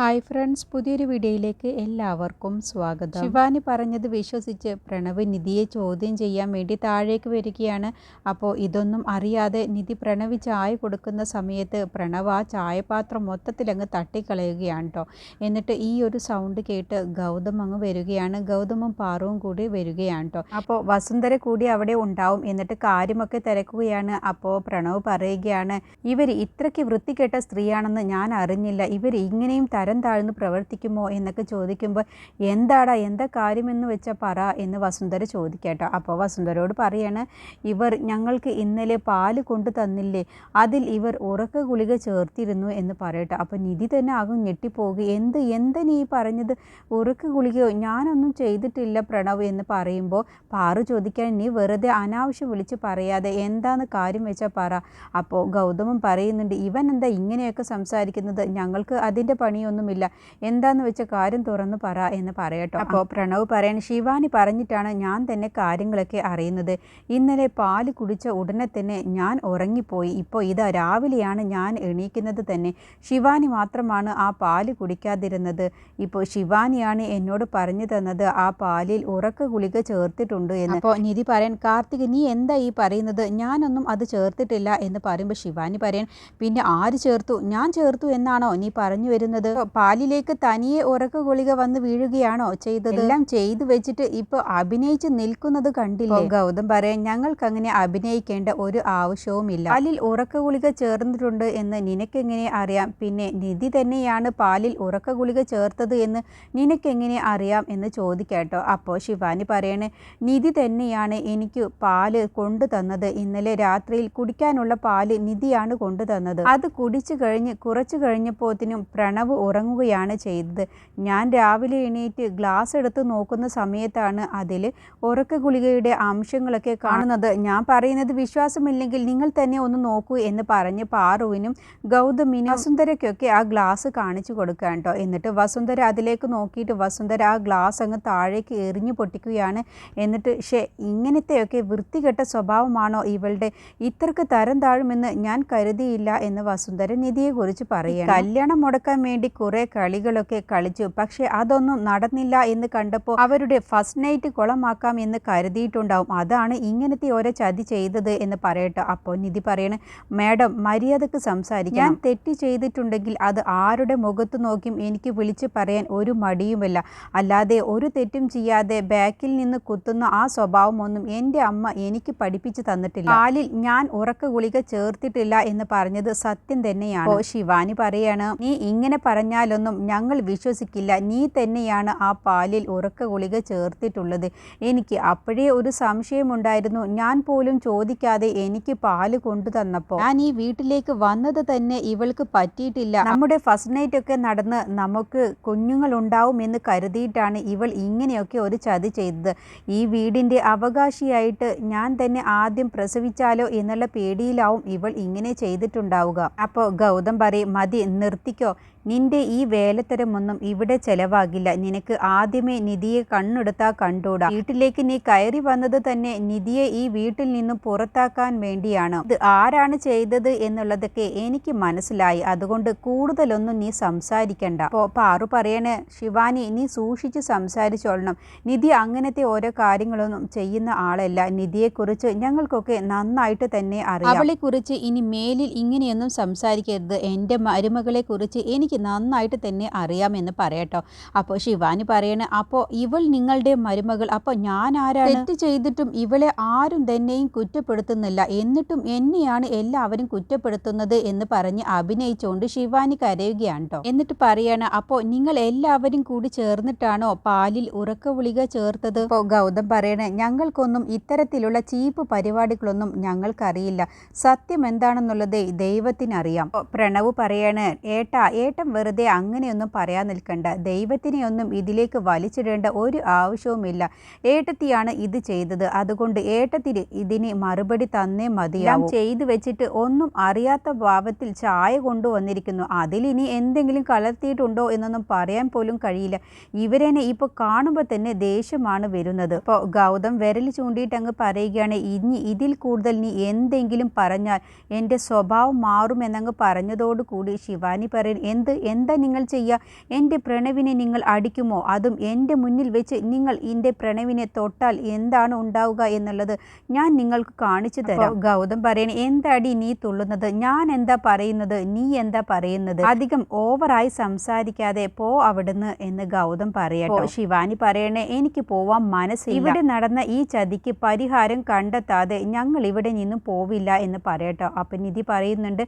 Hi friends പുതിയൊരു വീഡിയോയിലേക്ക് എല്ലാവർക്കും സ്വാഗതം. ശിവാനി പറഞ്ഞത് വിശ്വസിച്ച് പ്രണവ് നിധിയെ ചോദ്യം ചെയ്യാൻ വേണ്ടി താഴേക്ക് വരികയാണ്. അപ്പോൾ ഇതൊന്നും അറിയാതെ നിധി പ്രണവ് ചായ കൊടുക്കുന്ന സമയത്ത് പ്രണവ് ആ ചായപാത്രം മൊത്തത്തിലങ്ങ് തട്ടിക്കളയുകയാണ് കേട്ടോ എന്നിട്ട് ഈ ഒരു സൗണ്ട് കേട്ട് ഗൗതം അങ്ങ് വരികയാണ്. ഗൗതമും പാറവും കൂടി വരികയാണ് കേട്ടോ അപ്പോൾ വസുന്ധര കൂടി അവിടെ ഉണ്ടാവും. എന്നിട്ട് കാര്യമൊക്കെ തിരക്കുകയാണ്. അപ്പോൾ പ്രണവ് പറയുകയാണ് ഇവർ ഇത്രയ്ക്ക് വൃത്തികെട്ട സ്ത്രീയാണെന്ന് ഞാൻ അറിഞ്ഞില്ല. ഇവർ ഇങ്ങനെയും താഴ്ന്ന് പ്രവർത്തിക്കുമോ എന്നൊക്കെ ചോദിക്കുമ്പോൾ എന്താടാ എന്താ കാര്യമെന്ന് വെച്ചാൽ പറ എന്ന് വസുന്ധര ചോദിക്കട്ടോ. അപ്പോൾ വസുന്ധരയോട് പറയാണ് ഇവർ ഞങ്ങൾക്ക് ഇന്നലെ പാൽ കൊണ്ടു തന്നില്ലേ അതിൽ ഇവർ ഉറക്ക ഗുളിക ചേർത്തിരുന്നു എന്ന് പറയട്ടെ. അപ്പോൾ നിധി തന്നെ ആകും ഞെട്ടിപ്പോകുക എന്ത് എന്താ നീ പറഞ്ഞത്? ഉറക്ക ഗുളികയോ? ഞാനൊന്നും ചെയ്തിട്ടില്ല പ്രണവ് എന്ന് പറയുമ്പോൾ പാറു ചോദിക്കാൻ നീ വെറുതെ അനാവശ്യം വിളിച്ച് പറയാതെ എന്താന്ന് കാര്യം വെച്ചാൽ പറ. അപ്പോൾ ഗൗതമം പറയുന്നുണ്ട് ഇവൻ എന്താ ഇങ്ങനെയൊക്കെ സംസാരിക്കുന്നത്? ഞങ്ങൾക്ക് അതിന്റെ പണിയൊന്നുമില്ല എന്താന്ന് വെച്ച കാര്യം തുറന്ന് പറ എന്ന് പറയട്ടോ. അപ്പോൾ പ്രണവ് പറയാൻ ശിവാനി പറഞ്ഞിട്ടാണ് ഞാൻ തന്നെ കാര്യങ്ങളൊക്കെ അറിയുന്നത്. ഇന്നലെ പാൽ കുടിച്ച ഉടനെ തന്നെ ഞാൻ ഉറങ്ങിപ്പോയി. ഇപ്പോൾ ഇതാ രാവിലെയാണ് ഞാൻ എണീക്കുന്നത് തന്നെ. ശിവാനി മാത്രമാണ് ആ പാൽ കുടിക്കാതിരുന്നത്. ഇപ്പോൾ ശിവാനിയാണ് എന്നോട് പറഞ്ഞു തന്നത് ആ പാലിൽ ഉറക്ക ഗുളിക ചേർത്തിട്ടുണ്ട് എന്ന്. അപ്പോൾ നിധി പറയാൻ കാർത്തിക് നീ എന്താ ഈ പറയുന്നത്? ഞാനൊന്നും അത് ചേർത്തിട്ടില്ല. എന്ന് പറയുമ്പോൾ ശിവാനി പറയാൻ പിന്നെ ആര് ചേർത്തു? ഞാൻ ചേർത്തു എന്നാണോ നീ പറഞ്ഞു വരുന്നത്? പാലിലേക്ക് തനിയെ ഉറക്ക ഗുളിക വന്ന് വീഴുകയാണോ ചെയ്തത്? എല്ലാം ചെയ്തു വെച്ചിട്ട് ഇപ്പോൾ അഭിനയിച്ച് നിൽക്കുന്നത് കണ്ടില്ലേ? ഗൗതം പറയാൻ ഞങ്ങൾക്ക് അങ്ങനെ അഭിനയിക്കേണ്ട ഒരു ആവശ്യവുമില്ല. പാലിൽ ഉറക്ക ഗുളിക ചേർന്നിട്ടുണ്ട് എന്ന് നിനക്കെങ്ങനെ അറിയാം? പിന്നെ നിധി തന്നെയാണ് പാലിൽ ഉറക്ക ഗുളിക ചേർത്തത് എന്ന് നിനക്കെങ്ങനെ അറിയാം എന്ന് ചോദിക്കാട്ടോ. അപ്പോൾ ശിവാനി പറയണേ നിധി തന്നെയാണ് എനിക്ക് പാൽ കൊണ്ടു തന്നത്. ഇന്നലെ രാത്രിയിൽ കുടിക്കാനുള്ള പാൽ നിധിയാണ് കൊണ്ടു തന്നത്. അത് കുടിച്ചു കഴിഞ്ഞ് കുറച്ചു കഴിഞ്ഞപ്പോത്തിനും പ്രണവ് ഉറങ്ങുകയാണ് ചെയ്തത്. ഞാൻ രാവിലെ എണീറ്റ് ഗ്ലാസ് എടുത്ത് നോക്കുന്ന സമയത്താണ് അതിൽ ഉറക്ക ഗുളികയുടെ അംശങ്ങളൊക്കെ കാണുന്നത്. ഞാൻ പറയുന്നത് വിശ്വാസമില്ലെങ്കിൽ നിങ്ങൾ തന്നെ ഒന്ന് നോക്കൂ എന്ന് പറഞ്ഞ് പാറുവിനും ഗൗതമിനും വസുന്ധരയ്ക്കൊക്കെ ആ ഗ്ലാസ് കാണിച്ചു കൊടുക്കാൻ കേട്ടോ. എന്നിട്ട് വസുന്ധര അതിലേക്ക് നോക്കിയിട്ട് വസുന്ധര ആ ഗ്ലാസ് അങ്ങ് താഴേക്ക് എറിഞ്ഞു പൊട്ടിക്കുകയാണ്. എന്നിട്ട് ഷേ ഇങ്ങനത്തെയൊക്കെ വൃത്തികെട്ട സ്വഭാവമാണോ ഇവളുടെ? ഇത്രക്ക് തരം താഴുമെന്ന് ഞാൻ കരുതിയില്ല എന്ന് വസുന്ധര നിധിയെക്കുറിച്ച് പറയുക കല്യാണം മുടക്കാൻ വേണ്ടി കുറേ കളികളൊക്കെ കളിച്ചു. പക്ഷേ അതൊന്നും നടന്നില്ല എന്ന് കണ്ടപ്പോൾ അവരുടെ ഫസ്റ്റ് നൈറ്റ് കുളമാക്കാം എന്ന് കരുതിയിട്ടുണ്ടാവും. അതാണ് ഇങ്ങനത്തെ ഓരോ ചതി ചെയ്തത് എന്ന് പറയട്ടെ. അപ്പോൾ നിധി പറയണ് മാഡം മര്യാദയ്ക്ക് സംസാരിക്കാം ഞാൻ തെറ്റ് ചെയ്തിട്ടുണ്ടെങ്കിൽ അത് ആരുടെ മുഖത്ത് നോക്കിയും എനിക്ക് വിളിച്ച് പറയാൻ ഒരു മടിയുമില്ല. അല്ലാതെ ഒരു തെറ്റും ചെയ്യാതെ ബാക്കിൽ നിന്ന് കുത്തുന്ന ആ സ്വഭാവമൊന്നും എന്റെ അമ്മ എനിക്ക് പഠിപ്പിച്ചു തന്നിട്ടില്ല. കാലിൽ ഞാൻ ഉറക്ക ഗുളിക ചേർത്തിട്ടില്ല എന്ന് പറഞ്ഞത് സത്യം തന്നെയാണ്. ശിവാനി പറയാണ് നീ ഇങ്ങനെ പറഞ്ഞാലൊന്നും ഞങ്ങൾ വിശ്വസിക്കില്ല. നീ തന്നെയാണ് ആ പാലിൽ ഉറക്ക ഗുളിക ചേർത്തിട്ടുള്ളത്. എനിക്ക് അപ്പോഴേ ഒരു സംശയമുണ്ടായിരുന്നു. ഞാൻ പോലും ചോദിക്കാതെ എനിക്ക് പാൽ കൊണ്ടു തന്നപ്പോൾ. ഞാൻ ഈ വീട്ടിലേക്ക് വന്നത് തന്നെ ഇവൾക്ക് പറ്റിയിട്ടില്ല. നമ്മുടെ ഫസ്റ്റ് നൈറ്റ് ഒക്കെ നടന്ന് നമുക്ക് കുഞ്ഞുങ്ങൾ ഉണ്ടാവും എന്ന് കരുതിയിട്ടാണ് ഇവൾ ഇങ്ങനെയൊക്കെ ഒരു ചതി ചെയ്തത്. ഈ വീടിന്റെ അവകാശിയായിട്ട് ഞാൻ തന്നെ ആദ്യം പ്രസവിച്ചാലോ എന്നുള്ള പേടിയിലാവും ഇവൾ ഇങ്ങനെ ചെയ്തിട്ടുണ്ടാവുക. അപ്പോൾ ഗൗതം പറയും മതി നിർത്തിക്കോ. നിന്റെ ഈ വേലത്തരമൊന്നും ഇവിടെ ചെലവാകില്ല. നിനക്ക് ആദ്യമേ നിധിയെ കണ്ണെടുത്താ കണ്ടൂടാ. വീട്ടിലേക്ക് നീ കയറി വന്നത് തന്നെ നിധിയെ ഈ വീട്ടിൽ നിന്നും പുറത്താക്കാൻ വേണ്ടിയാണ്. ഇത് ആരാണ് ചെയ്തത് എന്നുള്ളതൊക്കെ എനിക്ക് മനസ്സിലായി. അതുകൊണ്ട് കൂടുതലൊന്നും നീ സംസാരിക്കണ്ട. അപ്പോൾ പാറു പറയണേ ശിവാനി നീ സൂക്ഷിച്ച് സംസാരിച്ചോളണം. നിധി അങ്ങനത്തെ ഓരോ കാര്യങ്ങളൊന്നും ചെയ്യുന്ന ആളല്ല. നിധിയെക്കുറിച്ച് ഞങ്ങൾക്കൊക്കെ നന്നായിട്ട് തന്നെ അറിയാം. അവളെക്കുറിച്ച് ഇനി മേലിൽ ഇങ്ങനെയൊന്നും സംസാരിക്കരുത്. എന്റെ മരുമകളെ കുറിച്ച് എനിക്ക് എനിക്ക് നന്നായിട്ട് തന്നെ അറിയാമെന്ന് പറയട്ടോ അപ്പോൾ ശിവാനി പറയണ അപ്പോൾ ഇവൾ നിങ്ങളുടെ മരുമകൾ അപ്പോൾ ഞാൻ ആരാണ്? തെറ്റ് ചെയ്തിട്ടും ഇവളെ ആരും തന്നെയും കുറ്റപ്പെടുത്തുന്നില്ല. എന്നിട്ടും എന്നെയാണ് എല്ലാവരും കുറ്റപ്പെടുത്തുന്നത് എന്ന് പറഞ്ഞ് അഭിനയിച്ചുകൊണ്ട് ശിവാനി കരയുകയാണ് കേട്ടോ എന്നിട്ട് പറയാണ് അപ്പോൾ നിങ്ങൾ എല്ലാവരും കൂടി ചേർന്നിട്ടാണോ പാലിൽ ഉറക്ക വിളിക ചേർത്തത്? അപ്പോൾ ഗൗതം പറയണ ഞങ്ങൾക്കൊന്നും ഇത്തരത്തിലുള്ള ചീപ്പ് പരിപാടികളൊന്നും ഞങ്ങൾക്കറിയില്ല. സത്യം എന്താണെന്നുള്ളത് ദൈവത്തിനറിയാം. പ്രണവ് പറയാണ് ഏട്ടാ ഏട്ട ഏട്ടൻ വെറുതെ അങ്ങനെയൊന്നും പറയാൻ നിൽക്കണ്ട. ദൈവത്തിനെയൊന്നും ഇതിലേക്ക് വലിച്ചിടേണ്ട ഒരു ആവശ്യവുമില്ല. ഏട്ടത്തിയാണ് ഇത് ചെയ്തത്. അതുകൊണ്ട് ഏട്ടത്തിന് ഇതിന് മറുപടി തന്നേ മതിയാവും. ചെയ്തു വെച്ചിട്ട് ഒന്നും അറിയാത്ത ഭാവത്തിൽ ചായ കൊണ്ടുവന്നിരിക്കുന്നു. അതിലിനി എന്തെങ്കിലും കലർത്തിയിട്ടുണ്ടോ എന്നൊന്നും പറയാൻ പോലും കഴിയില്ല. ഇവരെന്നെ ഇപ്പോൾ കാണുമ്പോൾ തന്നെ ദേഷ്യമാണ് വരുന്നത്. ഇപ്പോൾ ഗൗതം വിരൽ ചൂണ്ടിയിട്ട് അങ്ങ് പറയുകയാണ് ഇനി ഇതിൽ കൂടുതൽ നീ എന്തെങ്കിലും പറഞ്ഞാൽ എന്റെ സ്വഭാവം മാറുമെന്നങ്ങ് പറഞ്ഞതോടുകൂടി ശിവാനി പറയൻ എന്ത് എന്താ നിങ്ങൾ ചെയ്യുക? എന്റെ പ്രണവിനെ നിങ്ങൾ അടിക്കുമോ? അതും എന്റെ മുന്നിൽ വെച്ച് നിങ്ങൾ എന്റെ പ്രണവിനെ തൊട്ടാൽ എന്താണ് ഉണ്ടാവുക എന്നുള്ളത് ഞാൻ നിങ്ങൾക്ക് കാണിച്ചു തരാം. ഗൗതം പറയണേ എന്താടി നീ തുള്ളുന്നത്? ഞാൻ എന്താ പറയുന്നത്? നീ എന്താ പറയുന്നത്? അധികം ഓവറായി സംസാരിക്കാതെ പോ അവിടുന്ന് എന്ന് ഗൗതം പറയട്ടോ ശിവാനി പറയണേ എനിക്ക് പോവാൻ മനസ്സ് ഇവിടെ നടന്ന ഈ ചതിക്ക് പരിഹാരം കണ്ടെത്താതെ ഞങ്ങൾ ഇവിടെ നിന്നും പോവില്ല എന്ന് പറയട്ടോ. അപ്പൊ നിധി പറയുന്നുണ്ട്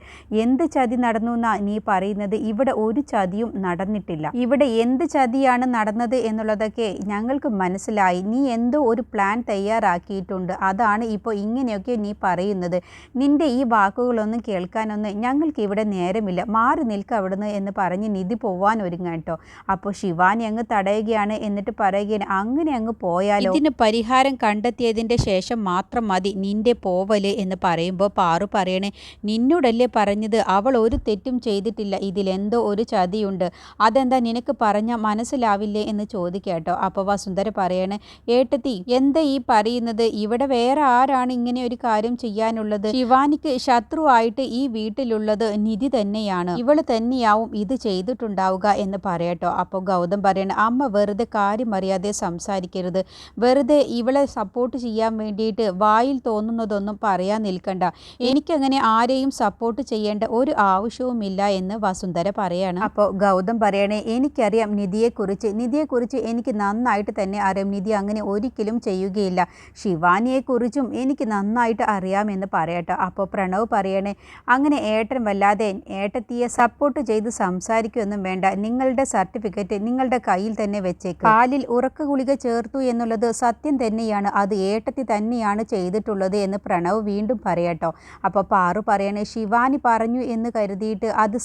എന്ത് ചതി നടന്നു എന്നാ നീ പറയുന്നത്? ഇവിടെ ഒരു ചതിയും നടന്നിട്ടില്ല. ഇവിടെ എന്ത് ചതിയാണ് നടന്നത് എന്നുള്ളതൊക്കെ ഞങ്ങൾക്ക് മനസ്സിലായി. നീ എന്തോ ഒരു പ്ലാൻ തയ്യാറാക്കിയിട്ടുണ്ട്. അതാണ് ഇപ്പോൾ ഇങ്ങനെയൊക്കെ നീ പറയുന്നത്. നിന്റെ ഈ വാക്കുകളൊന്നും കേൾക്കാനൊന്നും ഞങ്ങൾക്ക് ഇവിടെ നേരമില്ല. മാറി നിൽക്കുക അവിടുന്ന് എന്ന് പറഞ്ഞ് നിധി പോവാൻ ഒരുങ്ങ കേട്ടോ അപ്പോൾ ശിവാനി അങ്ങ് തടയുകയാണ് എന്നിട്ട് പറയുകയാണ് അങ്ങനെ അങ്ങ് പോയാലോ? ഇതിന് പരിഹാരം കണ്ടെത്തിയതിന്റെ ശേഷം മാത്രം മതി നിന്റെ പോവൽ എന്ന് പറയുമ്പോൾ പാറു പറയണേ നിന്നോടല്ലേ പറഞ്ഞത്? അവൾ ഒരു തെറ്റും ചെയ്തിട്ടില്ല. ഇതിലെന്തോ ഒരു ചതിയുണ്ട്. അതെന്താ നിനക്ക് പറഞ്ഞാൽ മനസ്സിലാവില്ലേ എന്ന് ചോദിക്കാട്ടോ അപ്പോൾ വസുന്ധര പറയണേ ഏട്ടത്തി എന്താ ഈ പറയുന്നത്? ഇവിടെ വേറെ ആരാണ് ഇങ്ങനെ ഒരു കാര്യം ചെയ്യാനുള്ളത്? ശിവാനിക്ക് ശത്രുവായിട്ട് ഈ വീട്ടിലുള്ളത് നിധി തന്നെയാണ്. ഇവൾ തന്നെയാവും ഇത് ചെയ്തിട്ടുണ്ടാവുക എന്ന് പറയട്ടോ അപ്പോൾ ഗൗതം പറയണ അമ്മ വെറുതെ കാര്യം അറിയാതെ സംസാരിക്കരുത്. വെറുതെ ഇവളെ സപ്പോർട്ട് ചെയ്യാൻ വേണ്ടിയിട്ട് വായിൽ തോന്നുന്നതൊന്നും പറയാൻ നിൽക്കണ്ട. എനിക്കങ്ങനെ ആരെയും സപ്പോർട്ട് ചെയ്യേണ്ട ഒരു ആവശ്യവുമില്ല എന്ന് വസുന്ധര പറയാണ്. അപ്പോൾ ഗൗതം പറയണേ എനിക്കറിയാം നിധിയെക്കുറിച്ച്. നിധിയെക്കുറിച്ച് എനിക്ക് നന്നായിട്ട് തന്നെ അറിയാം. നിധി അങ്ങനെ ഒരിക്കലും ചെയ്യുകയില്ല. ശിവാനിയെക്കുറിച്ചും എനിക്ക് നന്നായിട്ട് അറിയാമെന്ന് പറയട്ടെ. അപ്പോൾ പ്രണവ് പറയണേ അങ്ങനെ ഏട്ടൻ വല്ലാതെ ഏട്ടത്തിയെ സപ്പോർട്ട് ചെയ്ത് സംസാരിക്കുകയൊന്നും വേണ്ട. നിങ്ങളുടെ സർട്ടിഫിക്കറ്റ് നിങ്ങളുടെ കയ്യിൽ തന്നെ വെച്ചേക്ക്. കാലിൽ ഉറക്ക ഗുളിക ചേർത്തു എന്നുള്ളത് സത്യം തന്നെയാണ്. അത് ഏട്ടത്തി തന്നെയാണ് ചെയ്തിട്ടുള്ളത് എന്ന് പ്രണവ് വീണ്ടും പറയട്ടോ. അപ്പോൾ പാറു പറയണേ ശിവാനി പറഞ്ഞു എന്ന് കരുതിയിട്ട് അത്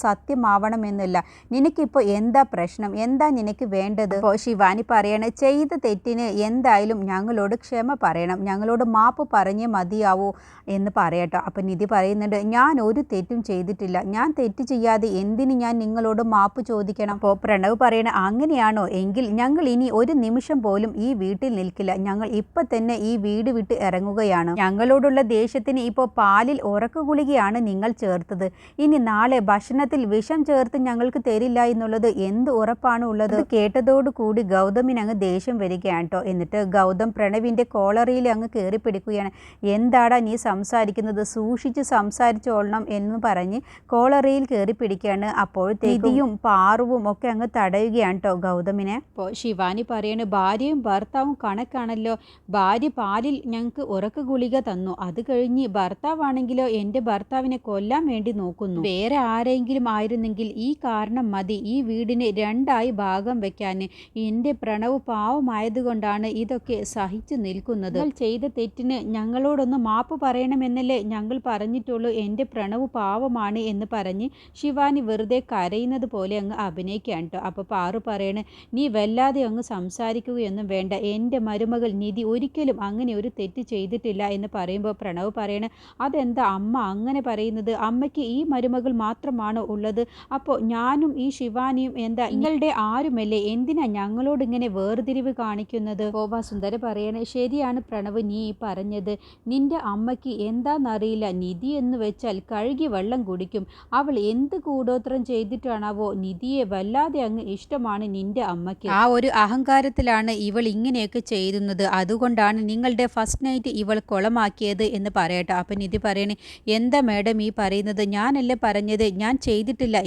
സത്യമാവണമെന്നില്ല നിനക്കിപ്പോൾ എന്താ പ്രശ്നം? എന്താ നിനക്ക് വേണ്ടത്? അപ്പോൾ ശിവാനി പറയണേ ചെയ്ത തെറ്റിന് എന്തായാലും ഞങ്ങളോട് ക്ഷമ പറയണം. ഞങ്ങളോട് മാപ്പ് പറഞ്ഞേ മതിയാവോ എന്ന് പറയട്ടോ. അപ്പം നിധി പറയുന്നുണ്ട് ഞാൻ ഒരു തെറ്റും ചെയ്തിട്ടില്ല. ഞാൻ തെറ്റ് ചെയ്യാതെ എന്തിന് ഞാൻ നിങ്ങളോട് മാപ്പ് ചോദിക്കണം? അപ്പോൾ പ്രണവ് പറയണ അങ്ങനെയാണോ? എങ്കിൽ ഞങ്ങൾ ഇനി ഒരു നിമിഷം പോലും ഈ വീട്ടിൽ നിൽക്കില്ല. ഞങ്ങൾ ഇപ്പം തന്നെ ഈ വീട് വിട്ട് ഇറങ്ങുകയാണ്. ഞങ്ങളോടുള്ള ദേഷ്യത്തിന് ഇപ്പോൾ പാലിൽ ഉറക്ക ഗുളികയാണ് നിങ്ങൾ ചേർത്തത്. ഇനി നാളെ ഭക്ഷണത്തിൽ വിഷം ചേർത്ത് ഞങ്ങൾക്ക് തരില്ല എന്നുള്ളത് എന്ത് ഉറപ്പാണ് ഉള്ളത്? കേട്ടതോടുകൂടി കേട്ടതോടു കൂടി ഗൗതമിന് അങ്ങ് ദേഷ്യം വരികയാണ് കേട്ടോ എന്നിട്ട് ഗൗതം പ്രണവിന്റെ കോളറിയിൽ അങ്ങ് കയറി പിടിക്കുകയാണ്. എന്താടാ നീ സംസാരിക്കുന്നത്? സൂക്ഷിച്ച് സംസാരിച്ചോളണം എന്ന് പറഞ്ഞ് കോളറിയിൽ കയറി പിടിക്കുകയാണ്. അപ്പോൾ തെതിയും പാറുവും ഒക്കെ അങ്ങ് തടയുകയാണ് കേട്ടോ ഗൗതമിനെ. അപ്പോൾ ശിവാനി പറയാണ് ഭാര്യയും ഭർത്താവും കണക്കാണല്ലോ. ഭാര്യ പാലിൽ ഞങ്ങൾക്ക് ഉറക്ക ഗുളിക തന്നു. അത് കഴിഞ്ഞ് ഭർത്താവാണെങ്കിലോ എന്റെ ഭർത്താവിനെ കൊല്ലാൻ വേണ്ടി നോക്കുന്നു. വേറെ ആരെങ്കിലും ആയിരുന്നെങ്കിൽ ഈ കാരണം മതി. ഈ വീടിനെ രണ്ടായി ഭാഗം വെക്കാൻ. എന്റെ പ്രണവ് പാവമായതുകൊണ്ടാണ് ഇതൊക്കെ സഹിച്ചു നിൽക്കുന്നത്. ചെയ്ത തെറ്റിന് ഞങ്ങളോടൊന്ന് മാപ്പ് പറയണമെന്നല്ലേ ഞങ്ങൾ പറഞ്ഞിട്ടുള്ളൂ. എന്റെ പ്രണവ് പാവമാണ് എന്ന് പറഞ്ഞ് ശിവാനി വെറുതെ കരയുന്നത് പോലെ അങ്ങ് അഭിനയിക്കാൻ കേട്ടോ. അപ്പോൾ പാറു പറയണ് നീ വല്ലാതെ അങ്ങ് സംസാരിക്കുകയൊന്നും വേണ്ട. എന്റെ മരുമകൾ നിധി ഒരിക്കലും അങ്ങനെ ഒരു തെറ്റ് ചെയ്തിട്ടില്ല എന്ന് പറയുമ്പോൾ പ്രണവ് പറയണ് അതെന്താ അമ്മ അങ്ങനെ പറയുന്നത്? അമ്മയ്ക്ക് ഈ മരുമകൾ മാത്രമാണ് ഉള്ളത്? അപ്പോൾ ഞാനും ഈ ശിവാനിയും എന്താ നിങ്ങളുടെ ആരുമല്ലേ? എന്തിനാ ഞങ്ങളോട് ഇങ്ങനെ വേർതിരിവ് കാണിക്കുന്നത്? ഗോപാ സുന്ദര പറയണേ ശരിയാണ് പ്രണവ് നീ ഈ പറഞ്ഞത്. നിന്റെ അമ്മയ്ക്ക് എന്താണെന്നറിയില്ല നിധി എന്ന് വെച്ചാൽ കഴുകി വെള്ളം കുടിക്കും. അവൾ എന്ത് കൂടോത്രം ചെയ്തിട്ടാണാവോ? നിധിയെ വല്ലാതെ അങ്ങ് ഇഷ്ടമാണ് നിന്റെ അമ്മയ്ക്ക്. ആ ഒരു അഹങ്കാരത്തിലാണ് ഇവൾ ഇങ്ങനെയൊക്കെ ചെയ്യുന്നത് അതുകൊണ്ടാണ് നിങ്ങളുടെ ഫസ്റ്റ് നൈറ്റ് ഇവൾ കുളമാക്കിയത് എന്ന് പറയട്ടെ. അപ്പം നിധി പറയണേ എന്താ മേഡം ഈ പറയുന്നത്? ഞാനല്ലേ പറഞ്ഞത്? ഞാൻ ചെയ്തിട്ടില്ല.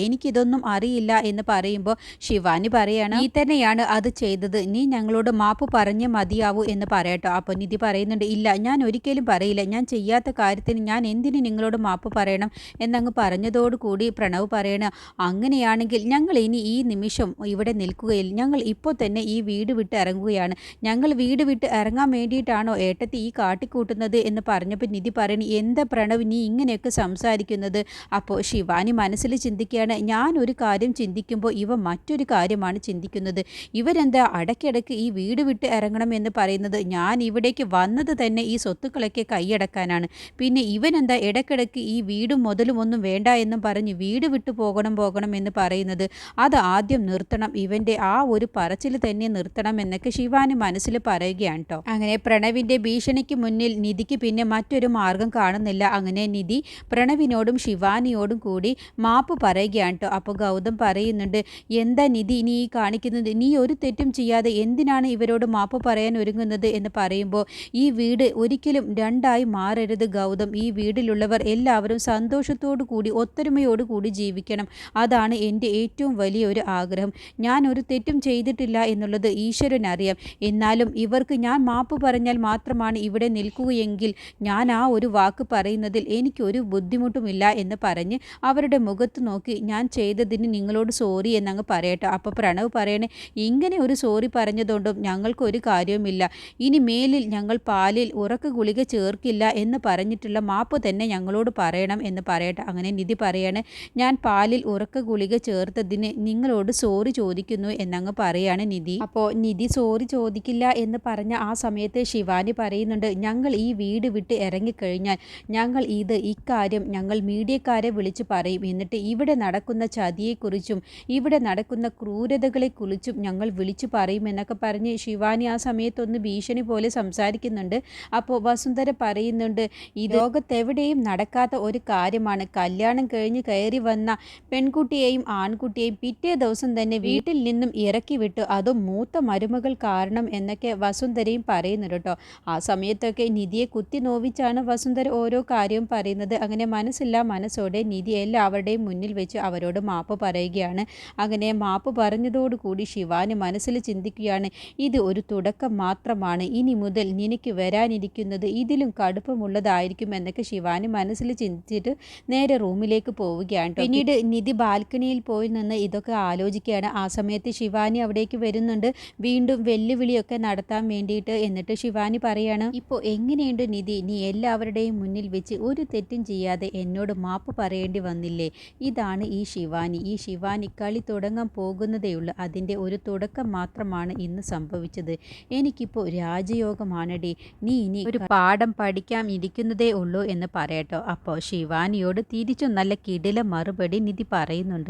എനിക്കിതൊന്നും അറിയില്ല എന്ന് പറയുമ്പോൾ ശിവാനി പറയാണ് നീ തന്നെയാണ് അത് ചെയ്തത്. നീ ഞങ്ങളോട് മാപ്പ് പറഞ്ഞ് മതിയാവൂ എന്ന് പറയട്ടോ. അപ്പോൾ നിധി പറയുന്നുണ്ട് ഇല്ല ഞാൻ ഒരിക്കലും പറയില്ല. ഞാൻ ചെയ്യാത്ത കാര്യത്തിന് ഞാൻ എന്തിന് നിങ്ങളോട് മാപ്പ് പറയണം? എന്നങ്ങ് പറഞ്ഞതോടുകൂടി പ്രണവ് പറയണ അങ്ങനെയാണെങ്കിൽ ഞങ്ങൾ ഇനി ഈ നിമിഷം ഇവിടെ നിൽക്കുകയില്ല ഞങ്ങൾ ഇപ്പോൾ തന്നെ ഈ വീട് വിട്ട് ഇറങ്ങുകയാണ്. ഞങ്ങൾ വീട് വിട്ട് ഇറങ്ങാൻ വേണ്ടിയിട്ടാണോ ഏട്ടത്തി ഈ കാട്ടിക്കൂട്ടുന്നത്? എന്ന് പറഞ്ഞപ്പോൾ നിധി പറയണ എന്താ പ്രണവ് നീ ഇങ്ങനെയൊക്കെ സംസാരിക്കുന്നത്? അപ്പോൾ ശിവാനി മനസ്സിൽ ചിന്തിക്കുകയാണ് ഞാൻ ഒരു കാര്യം ചിന്തിക്കുമ്പോൾ ഇവ മറ്റൊരു കാര്യമാണ് ചിന്തിക്കുന്നത്. ഇവരെന്താ അടയ്ക്കിടയ്ക്ക് ഈ വീട് വിട്ട് ഇറങ്ങണം എന്ന് പറയുന്നത്? ഞാൻ ഇവിടേക്ക് വന്നത് തന്നെ ഈ സ്വത്തുക്കളൊക്കെ കൈയടക്കാനാണ്. പിന്നെ ഇവനെന്താ ഇടയ്ക്കിടയ്ക്ക് ഈ വീടും മുതലും ഒന്നും വേണ്ട എന്നും പറഞ്ഞ് വീട് വിട്ടു പോകണം പോകണം എന്ന് പറയുന്നത്? അത് ആദ്യം നിർത്തണം. ഇവന്റെ ആ ഒരു പറച്ചിൽ തന്നെ നിർത്തണം എന്നൊക്കെ ശിവാനി മനസ്സിൽ പറയുകയാണ് കേട്ടോ അങ്ങനെ പ്രണവിന്റെ ഭീഷണിക്ക് മുന്നിൽ നിധിക്ക് പിന്നെ മറ്റൊരു മാർഗം കാണുന്നില്ല. അങ്ങനെ നിധി പ്രണവിനോടും ശിവാനിയോടും കൂടി മാപ്പ് പറയുകയാണ് കേട്ടോ അപ്പോൾ ഗൗതം പറയുന്നുണ്ട് എന്താ നിധി നീ ഈ കാണിക്കുന്നത്? നീ ഒരു തെറ്റും ചെയ്യാതെ എന്തിനാണ് ഇവരോട് മാപ്പ് പറയാൻ ഒരുങ്ങുന്നത്? എന്ന് പറയുമ്പോൾ ഈ വീട് ഒരിക്കലും രണ്ടായി മാറരുത് ഗൗതം. ഈ വീടിലുള്ളവർ എല്ലാവരും സന്തോഷത്തോടു കൂടി ഒത്തൊരുമയോടു കൂടി ജീവിക്കണം. അതാണ് എന്റെ ഏറ്റവും വലിയ ഒരു ആഗ്രഹം. ഞാൻ ഒരു തെറ്റും ചെയ്തിട്ടില്ല എന്നുള്ളത് ഈശ്വരൻ അറിയാം എന്നാലും ഇവർക്ക് ഞാൻ മാപ്പ് പറഞ്ഞാൽ മാത്രമാണ് ഇവിടെ നിൽക്കുകയെങ്കിൽ ഞാൻ ആ ഒരു വാക്ക് പറയുന്നതിൽ എനിക്കൊരു ബുദ്ധിമുട്ടുമില്ല എന്ന് പറഞ്ഞ് അവരുടെ മുഖത്ത് നോക്കി ഞാൻ ചെയ്തതിന് നിങ്ങളോട് സോറി എന്നങ്ങ് പറയട്ടെ. അപ്പോൾ പ്രണവ് പറയണേ ഇങ്ങനെ ഒരു സോറി പറഞ്ഞതുകൊണ്ടും ഞങ്ങൾക്ക് ഒരു കാര്യവുമില്ല. ഇനി മേലിൽ ഞങ്ങൾ പാലിൽ ഉറക്ക ഗുളിക ചേർക്കില്ല എന്ന് പറഞ്ഞിട്ടുള്ള മാപ്പ് തന്നെ ഞങ്ങളോട് പറയണം എന്ന് പറയട്ടെ. അങ്ങനെ നിധി പറയാണ് ഞാൻ പാലിൽ ഉറക്ക ഗുളിക ചേർത്തതിന് നിങ്ങളോട് സോറി ചോദിക്കുന്നു എന്നങ്ങ് പറയാണ് നിധി. അപ്പോൾ നിധി സോറി ചോദിക്കില്ല എന്ന് പറഞ്ഞ ആ സമയത്ത് ശിവാനി പറയുന്നുണ്ട് ഞങ്ങൾ ഈ വീട് വിട്ട് ഇറങ്ങിക്കഴിഞ്ഞാൽ ഞങ്ങൾ ഇത് ഇക്കാര്യം ഞങ്ങൾ മീഡിയക്കാരെ വിളിച്ച് പറയും. എന്നിട്ട് ഇവിടെ നടക്കുന്ന ചതിയെക്കുറിച്ചും ഇവിടെ നടക്കുന്ന ക്രൂരതകളെക്കുറിച്ചും ഞങ്ങൾ വിളിച്ചു പറയും എന്നൊക്കെ പറഞ്ഞ് ശിവാനി ആ സമയത്തൊന്ന് ഭീഷണി പോലെ സംസാരിക്കുന്നുണ്ട്. അപ്പോൾ വസുന്ധര പറയുന്നുണ്ട് ഈ ലോകത്തെവിടെയും നടക്കാത്ത ഒരു കാര്യമാണ്. കല്യാണം കഴിഞ്ഞ് കയറി വന്ന പെൺകുട്ടിയെയും ആൺകുട്ടിയെയും പിറ്റേ ദിവസം തന്നെ വീട്ടിൽ നിന്നും ഇറക്കി വിട്ടു. അതും മൂത്ത മരുമകൾ കാരണം എന്നൊക്കെ വസുന്ധരയും പറയുന്നുണ്ട് കേട്ടോ. ആ സമയത്തൊക്കെ നിധിയെ കുത്തി നോവിച്ചാണ് വസുന്ധര ഓരോ കാര്യവും പറയുന്നത്. അങ്ങനെ മനസ്സില്ല മനസ്സോടെ നിധി എല്ലാവരുടെയും മുന്നിൽ വെച്ച് അവരോട് മാപ്പ് പറയുകയാണ്. അങ്ങനെ മാപ്പ് പറഞ്ഞതോടുകൂടി ശിവാനി മനസ്സിൽ ചിന്തിക്കുകയാണ്. ഇത് ഒരു തുടക്കം മാത്രമാണ്. ഇനി മുതൽ നിനക്ക് വരാനിരിക്കുന്നത് ഇതിലും കടുപ്പമുള്ളതായിരിക്കും എന്നൊക്കെ ശിവാനി മനസ്സിൽ ചിന്തിച്ചിട്ട് നേരെ റൂമിലേക്ക് പോവുകയാണ്. പിന്നീട് നിധി ബാൽക്കണിയിൽ പോയി നിന്ന് ഇതൊക്കെ ആലോചിക്കുകയാണ്. ആ സമയത്ത് ശിവാനി അവിടേക്ക് വരുന്നുണ്ട്. വീണ്ടും വെല്ലുവിളിയൊക്കെ നടത്താൻ വേണ്ടിയിട്ട് എന്നിട്ട് ശിവാനി പറയാണ് ഇപ്പോൾ എങ്ങനെയുണ്ട് നിധി? നീ എല്ലാവരുടെയും മുന്നിൽ വെച്ച് ഒരു തെറ്റും ചെയ്യാതെ എന്നോട് മാപ്പ് പറയേണ്ടി വന്നില്ലേ? ഇതാണ് ഈ ശിവാനി ഈ ശിവാനി കളി തുടങ്ങാൻ പോകുന്നതേയുള്ളൂ. അതിന്റെ ഒരു തുടക്കം മാത്രമാണ് ഇന്ന് സംഭവിച്ചത്. എനിക്കിപ്പോൾ രാജയോഗമാണടി. നീ ഇനി ഒരു പാഠം പഠിക്കാൻ ഇരിക്കുന്നതേ ഉള്ളൂ എന്ന് പറയട്ടോ. അപ്പോൾ ശിവാനിയോട് തിരിച്ചു നല്ല കിടില മറുപടി നിധി പറയുന്നുണ്ട്.